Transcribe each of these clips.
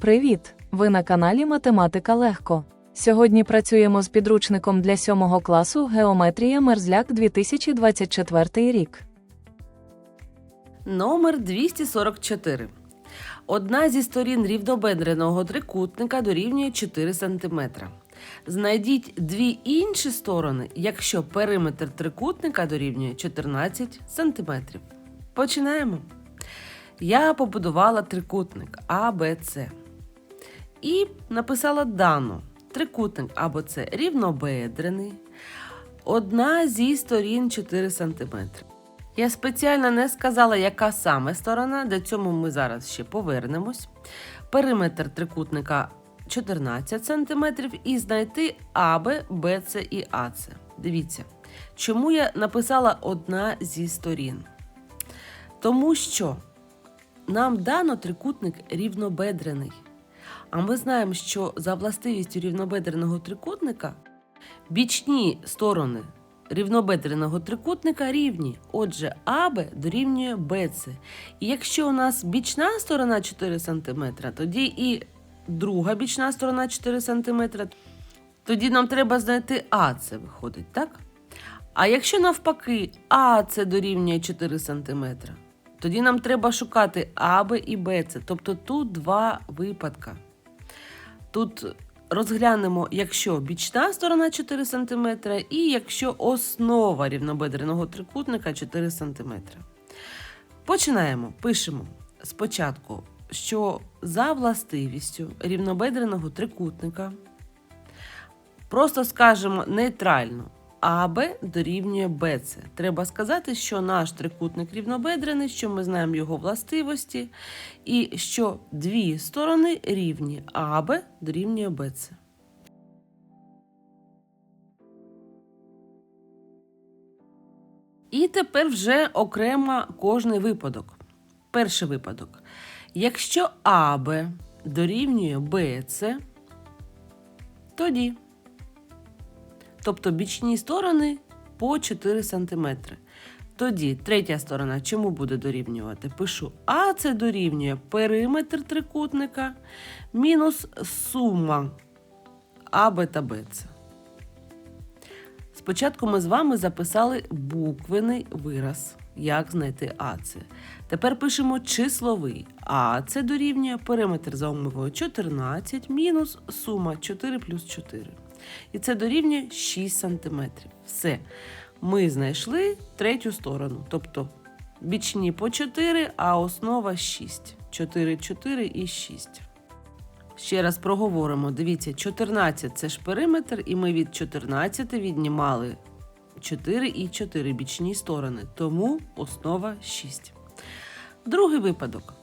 Привіт! Ви на каналі Математика Легко. Сьогодні працюємо з підручником для 7 класу Геометрія Мерзляк 2024 рік. Номер 244. Одна зі сторін рівнобедреного трикутника дорівнює 4 см. Знайдіть дві інші сторони, якщо периметр трикутника дорівнює 14 см. Починаємо. Я побудувала трикутник А, Б, С. І написала дану. Трикутник А, Б, С рівнобедрений. Одна зі сторін 4 см. Я спеціально не сказала, яка саме сторона, до цьому ми зараз ще повернемось. Периметр трикутника 14 см і знайти АБ, БЦ і АЦ. Дивіться, чому я написала одна зі сторін? Тому що нам дано трикутник рівнобедрений. А ми знаємо, що за властивістю рівнобедреного трикутника бічні сторони рівнобедреного трикутника рівні. Отже, АБ дорівнює БЦ. І якщо у нас бічна сторона 4 см, тоді і друга бічна сторона 4 см, тоді нам треба знайти АЦ, виходить, так? А якщо навпаки АЦ дорівнює 4 см, тоді нам треба шукати АБ і БЦ. Тобто тут два випадка. Тут розглянемо, якщо бічна сторона 4 см і якщо основа рівнобедреного трикутника 4 см. Починаємо. Пишемо спочатку, що за властивістю рівнобедреного трикутника просто скажемо нейтрально. АБ дорівнює БЦ. Треба сказати, що наш трикутник рівнобедрений, що ми знаємо його властивості, і що дві сторони рівні АБ дорівнює БЦ. І тепер вже окремо кожний випадок. Перший випадок. Якщо АБ дорівнює БЦ, тоді тобто бічні сторони по 4 см. Тоді третя сторона чому буде дорівнювати? Пишу А це дорівнює периметр трикутника мінус сума АБ та БЦ. Спочатку ми з вами записали буквений вираз, як знайти АЦ. Тепер пишемо числовий. А це дорівнює периметр за умовою 14 мінус сума 4 плюс 4. І це дорівнює 6 см. Все. Ми знайшли третю сторону. Тобто бічні по 4, а основа 6. 4, 4 і 6. Ще раз проговоримо. Дивіться, 14 це ж периметр, і ми від 14 віднімали 4 і 4 бічні сторони. Тому основа 6. Другий випадок.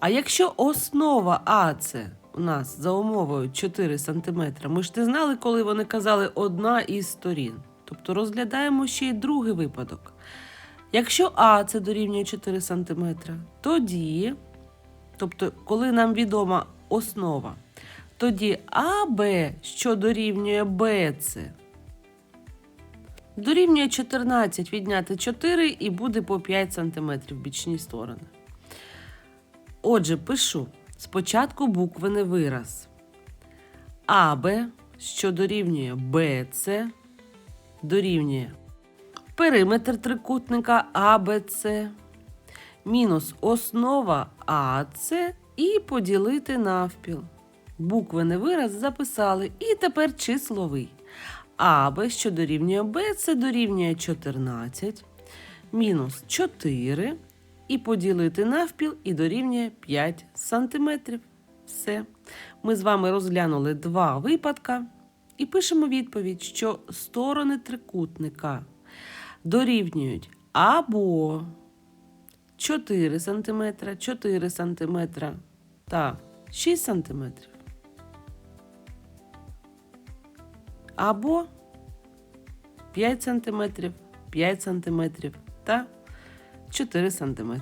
А якщо основа АЦ у нас за умовою 4 см, ми ж не знали, коли вони казали одна із сторін. Тобто розглядаємо ще й другий випадок. Якщо А це дорівнює 4 см, тоді, тобто, коли нам відома основа, тоді АБ, що дорівнює БЦ, дорівнює 14 відняти 4 і буде по 5 см бічні сторони. Отже, пишу спочатку буквений вираз. АБ, що дорівнює БЦ, дорівнює периметр трикутника АБЦ, мінус основа АЦ і поділити навпіл. Буквений вираз записали. І тепер числовий. АБ, що дорівнює БЦ, дорівнює 14, мінус 4 і поділити навпіл і дорівнює 5 сантиметрів. Все. Ми з вами розглянули два випадка і пишемо відповідь, що сторони трикутника дорівнюють або 4 см, 4 см та 6 см. Або 5 см, 5 см та 4 см.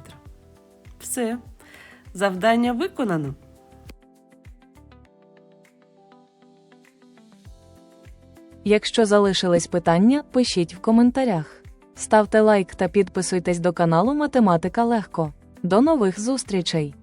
Все. Завдання виконано. Якщо залишились питання, пишіть в коментарях. Ставте лайк та підписуйтесь до каналу Математика Легко. До нових зустрічей!